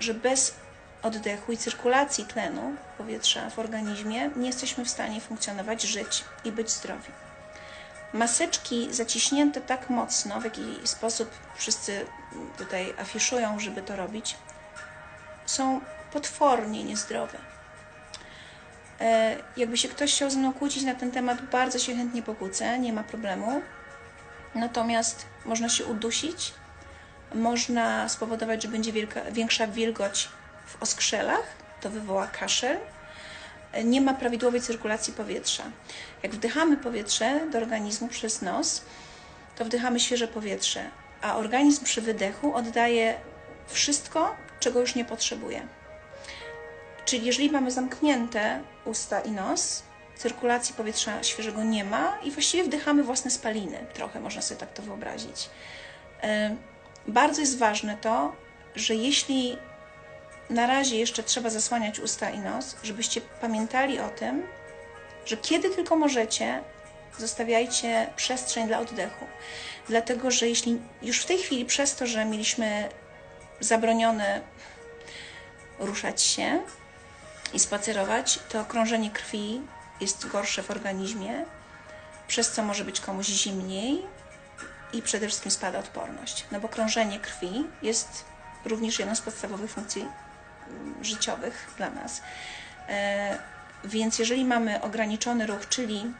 że bez oddechu i cyrkulacji tlenu powietrza w organizmie nie jesteśmy w stanie funkcjonować, żyć i być zdrowi. Maseczki zaciśnięte tak mocno, w jaki sposób wszyscy tutaj afiszują, żeby to robić, są potwornie niezdrowe. E, Jakby się ktoś chciał ze mną kłócić na ten temat, bardzo się chętnie pokłócę, nie ma problemu. Natomiast można się udusić, można spowodować, że będzie wielka, większa wilgoć w oskrzelach, to wywoła kaszel. Nie ma prawidłowej cyrkulacji powietrza. Jak wdychamy powietrze do organizmu przez nos, to wdychamy świeże powietrze, a organizm przy wydechu oddaje wszystko, czego już nie potrzebuje. Czyli jeżeli mamy zamknięte usta i nos, cyrkulacji powietrza świeżego nie ma i właściwie wdychamy własne spaliny. Trochę można sobie tak to wyobrazić. Bardzo jest ważne to, że jeśli na razie jeszcze trzeba zasłaniać usta i nos, żebyście pamiętali o tym, że kiedy tylko możecie, zostawiajcie przestrzeń dla oddechu. Dlatego, że jeśli już w tej chwili przez to, że mieliśmy zabronione ruszać się i spacerować, to krążenie krwi jest gorsze w organizmie, przez co może być komuś zimniej i przede wszystkim spada odporność. No bo krążenie krwi jest również jedną z podstawowych funkcji mm, życiowych dla nas. E, Więc jeżeli mamy ograniczony ruch, czyli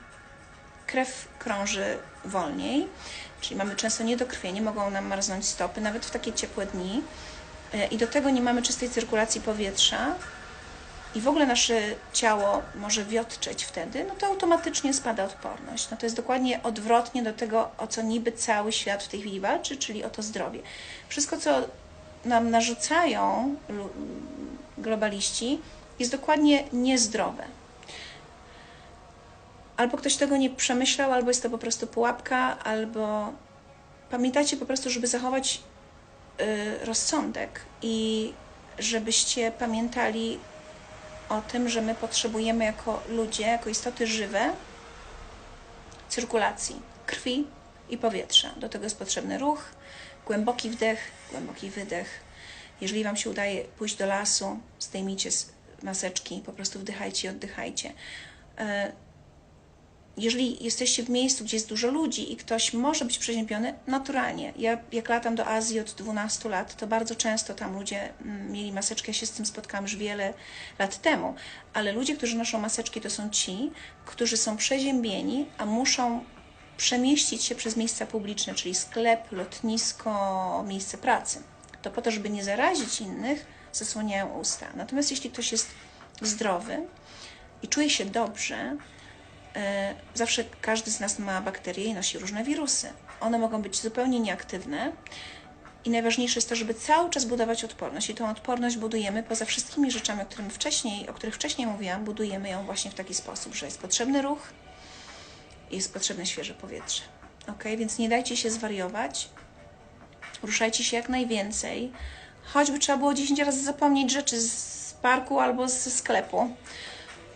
krew krąży wolniej, czyli mamy często niedokrwienie, mogą nam marznąć stopy, nawet w takie ciepłe dni, e, i do tego nie mamy czystej cyrkulacji powietrza, i w ogóle nasze ciało może wiotczeć wtedy, no to automatycznie spada odporność. No to jest dokładnie odwrotnie do tego, o co niby cały świat w tej chwili walczy, czyli o to zdrowie. Wszystko, co nam narzucają globaliści, jest dokładnie niezdrowe. Albo ktoś tego nie przemyślał, albo jest to po prostu pułapka, albo pamiętajcie po prostu, żeby zachować y, rozsądek i żebyście pamiętali o tym, że my potrzebujemy jako ludzie, jako istoty żywe cyrkulacji krwi i powietrza. Do tego jest potrzebny ruch, głęboki wdech, głęboki wydech. Jeżeli Wam się udaje pójść do lasu, zdejmijcie maseczki, po prostu wdychajcie i oddychajcie. Jeżeli jesteście w miejscu, gdzie jest dużo ludzi i ktoś może być przeziębiony, naturalnie. Ja jak latam do Azji od 12 lat, to bardzo często tam ludzie mm, mieli maseczkę. Ja się z tym spotkałam już wiele lat temu. Ale ludzie, którzy noszą maseczki, to są ci, którzy są przeziębieni, a muszą przemieścić się przez miejsca publiczne, czyli sklep, lotnisko, miejsce pracy. To po to, żeby nie zarazić innych, zasłaniają usta. Natomiast jeśli ktoś jest zdrowy i czuje się dobrze, zawsze każdy z nas ma bakterie i nosi różne wirusy. One mogą być zupełnie nieaktywne. I najważniejsze jest to, żeby cały czas budować odporność. I tą odporność budujemy poza wszystkimi rzeczami, o, którym wcześniej, o których wcześniej mówiłam, budujemy ją właśnie w taki sposób, że jest potrzebny ruch i jest potrzebne świeże powietrze. Ok, więc nie dajcie się zwariować. Ruszajcie się jak najwięcej. Choćby trzeba było 10 razy zapomnieć rzeczy z parku albo ze sklepu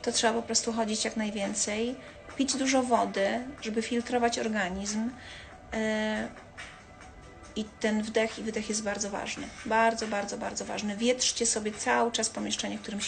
to trzeba po prostu chodzić jak najwięcej, pić dużo wody, żeby filtrować organizm. Yy, I ten wdech i wydech jest bardzo ważny. Bardzo, bardzo, bardzo ważny. Wietrzcie sobie cały czas pomieszczenie, w którym